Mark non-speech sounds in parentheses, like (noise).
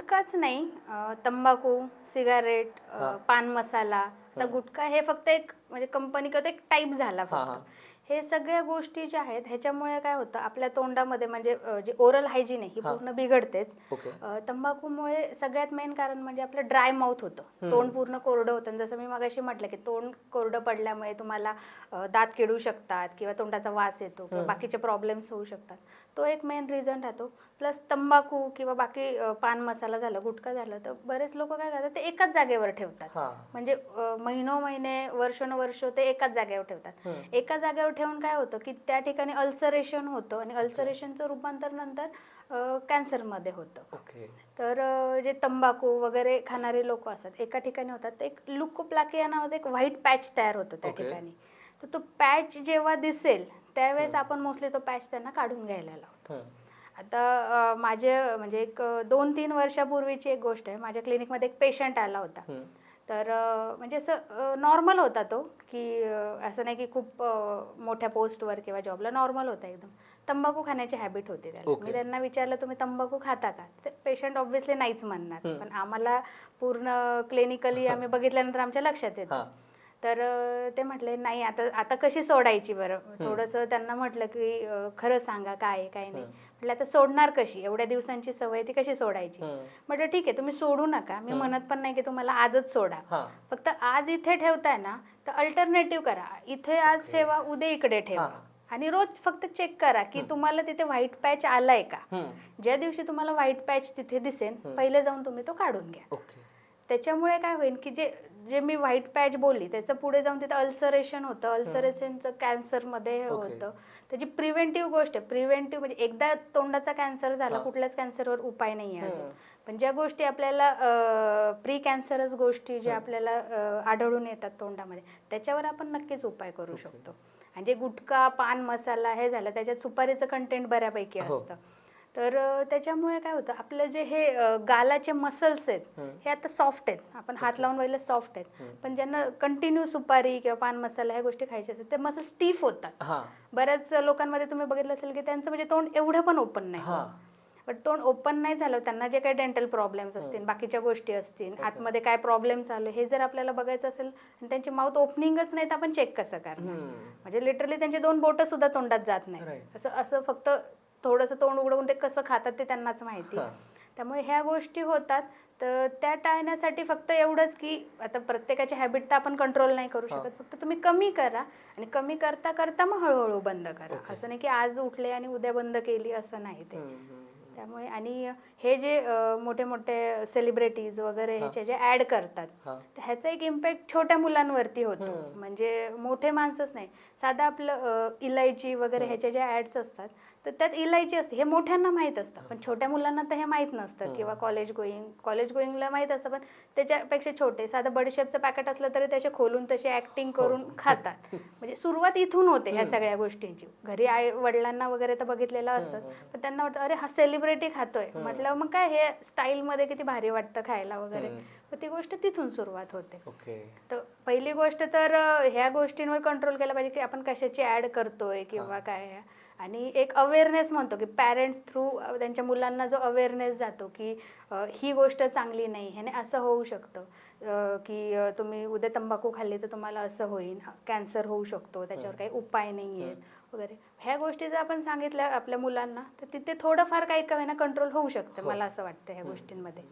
गुटखाच नाही तंबाखू सिगारेट. पान मसाला तर गुटखा हे फक्त एक म्हणजे कंपनी किंवा एक टाईप झाला. फक्त हे सगळ्या गोष्टी ज्या आहेत ह्याच्यामुळे काय होतं आपल्या तोंडामध्ये म्हणजे जे ओरल हायजीन आहे ही. पूर्ण बिघडतेच. तंबाखूमुळे सगळ्यात मेन कारण म्हणजे आपलं ड्राय माउथ होतं. तोंड पूर्ण कोरडं होतं. जसं मी मगाशी म्हटलं की तोंड कोरडं पडल्यामुळे तुम्हाला दात किडू शकतात किंवा तोंडाचा वास येतो किंवा. बाकीचे प्रॉब्लेम्स होऊ शकतात. तो एक मेन रिझन राहतो. प्लस तंबाखू किंवा बाकी पान मसाला झालं गुटखा झालं तर बरेच लोक काय करतात ते एकाच जागेवर ठेवतात. म्हणजे महिनो महिने वर्षानुवर्ष ते एकाच जागेवर ठेवतात. एका जागेवर ठेवून काय होतं की त्या ठिकाणी अल्सरेशन होतं आणि अल्सरेशनचं रूपांतर नंतर कॅन्सरमध्ये होतं. ओके तर जे तंबाखू वगैरे खाणारे लोक असतात एका ठिकाणी होतात. तर एक लुकोप्लाकिया नावाचं एक व्हाईट पॅच तयार होतो त्या Okay. ठिकाणी. तर तो पॅच जेव्हा दिसेल त्यावेळेस आपण मोस्टली तो पॅच त्यांना काढून घ्यायला लावतो. आता माझे म्हणजे एक दोन तीन वर्षापूर्वीची एक गोष्ट आहे. माझ्या क्लिनिकमध्ये एक पेशंट आला होता. तर म्हणजे असं नॉर्मल होता तो की असं नाही की खूप मोठ्या पोस्टवर किंवा जॉबला नॉर्मल होता एकदम तंबाखू खाण्याची हॅबिट होती त्याला Okay. मी त्यांना विचारलं तुम्ही तंबाखू खाता का ते पेशंट ऑब्व्हियसली नाहीच म्हणणार. पण आम्हाला पूर्ण क्लिनिकली आम्ही बघितल्यानंतर आमच्या लक्षात. येतं तर ते म्हटले नाही आता आता कशी सोडायची बरं थोडंसं त्यांना म्हटलं की खरं सांगा काय आहे काय नाही. म्हटलं आता सोडणार कशी एवढ्या दिवसांची सवय ती कशी सोडायची. म्हटलं ठीक आहे तुम्ही सोडू नका मी. म्हणत पण नाही की तुम्हाला आजच सोडा फक्त आज इथे ठेवताय ना तर अल्टरनेटिव्ह करा इथे आज. ठेवा उद्या इकडे ठेवा. आणि रोज फक्त चेक करा की तुम्हाला तिथे व्हाईट पॅच आलाय का. ज्या दिवशी तुम्हाला व्हाईट पॅच तिथे दिसेल. पहिले जाऊन तुम्ही तो काढून घ्या ओके त्याच्यामुळे काय होईल की जे जे मी व्हाईट पॅच बोलली त्याचं पुढे जाऊन तिथं अल्सरेशन होतं अल्सरेशनचं कॅन्सरमध्ये हे. होतं त्याची प्रिव्हेंटिव्ह गोष्ट आहे प्रिव्हेंटिव्ह म्हणजे एकदा तोंडाचा कॅन्सर झाला. कुठल्याच कॅन्सरवर उपाय नाही आहे. पण ज्या गोष्टी आपल्याला प्री कॅन्सरस गोष्टी ज्या आपल्याला आढळून येतात तोंडामध्ये त्याच्यावर आपण नक्कीच उपाय करू. शकतो आणि जे गुटखा पान मसाला हे झालं त्याच्यात सुपारीचं कंटेंट बऱ्यापैकी हो. असतं तर त्याच्यामुळे काय होतं आपलं जे हे गालाचे मसल्स आहेत. हे आता सॉफ्ट आहेत आपण हात. लावून पाहिलं सॉफ्ट आहेत. पण ज्यांना कंटिन्यू सुपारी किंवा पान मसाला ह्या गोष्टी खायच्या असतात ते मसल स्टीफ होतात हा बऱ्याच लोकांमध्ये तुम्ही बघितलं असेल की त्यांचं म्हणजे तोंड एवढं पण ओपन नाही पण तोंड ओपन नाही झालं त्यांना जे काही डेंटल प्रॉब्लेम्स असतील बाकीच्या गोष्टी असतील आतमध्ये काय प्रॉब्लेम चालू हे जर आपल्याला बघायचं असेल आणि त्यांची माउथ ओपनिंगच नाही तर आपण चेक कसं करणार. म्हणजे लिटरली त्यांचे दोन बोटं सुद्धा तोंडात जात नाही. असं असं फक्त थोडंसं तोंड उघडवून ते कसं खातात ते त्यांनाच माहिती हा. त्यामुळे ह्या गोष्टी होतात तर त्या टाळण्यासाठी फक्त एवढंच की आता प्रत्येकाची हॅबिट तर आपण कंट्रोल नाही करू हा. शकत फक्त तुम्ही कमी करा आणि कमी करता करता मग हळूहळू बंद करा Okay. असं नाही की आज उठले आणि उद्या बंद केली असं नाही ते हम्म, हम्म, त्यामुळे आणि हे जे अ, मोठे मोठे सेलिब्रिटीज वगैरे हा. ह्याचे जे ऍड करतात हा तर ह्याचा एक इम्पॅक्ट छोट्या मुलांवरती होतो हम्म. म्हणजे मोठे माणसंच नाही साधा आपलं अ, इलायची वगैरे हम्म. ह्याचे जे ऍड्स असतात तर त्यात इलायची असते हे मोठ्यांना माहीत असतं पण छोट्या मुलांना तर हे माहीत नसतं. किंवा कॉलेज गोईंग कॉलेज गोईंगला माहीत असतं पण त्याच्यापेक्षा छोटे साधं बडीशेपचं पॅकेट असलं तरी त्याचे खोलून तशी ऍक्टिंग करून खातात (laughs) म्हणजे सुरुवात इथून होते ह्या हो. सगळ्या गोष्टींची घरी आई वडिलांना वगैरे तर बघितलेलं असतं. पण त्यांना वाटतं अरे हा सेलिब्रिटी खातोय. म्हटलं मग काय हे स्टाईल मध्ये किती भारी वाटतं खायला वगैरे ती गोष्ट तिथून सुरुवात होते तर पहिली गोष्ट तर ह्या गोष्टींवर कंट्रोल केला पाहिजे की आपण कशाची ऍड करतोय किंवा हा. काय. आणि एक अवेअरनेस म्हणतो की पॅरेंट्स थ्रू त्यांच्या मुलांना जो अवेअरनेस जातो की ही गोष्ट चांगली नाही ह्याने असं होऊ शकतं. की तुम्ही उद्या तंबाखू खाल्ली तर तुम्हाला असं होईल कॅन्सर होऊ शकतो त्याच्यावर काही उपाय नाही आहेत वगैरे. ह्या गोष्टी जर आपण सांगितल्या आपल्या मुलांना तर तिथे थोडंफार काही का कंट्रोल होऊ शकतं हो. मला असं वाटतं ह्या. गोष्टींमध्ये.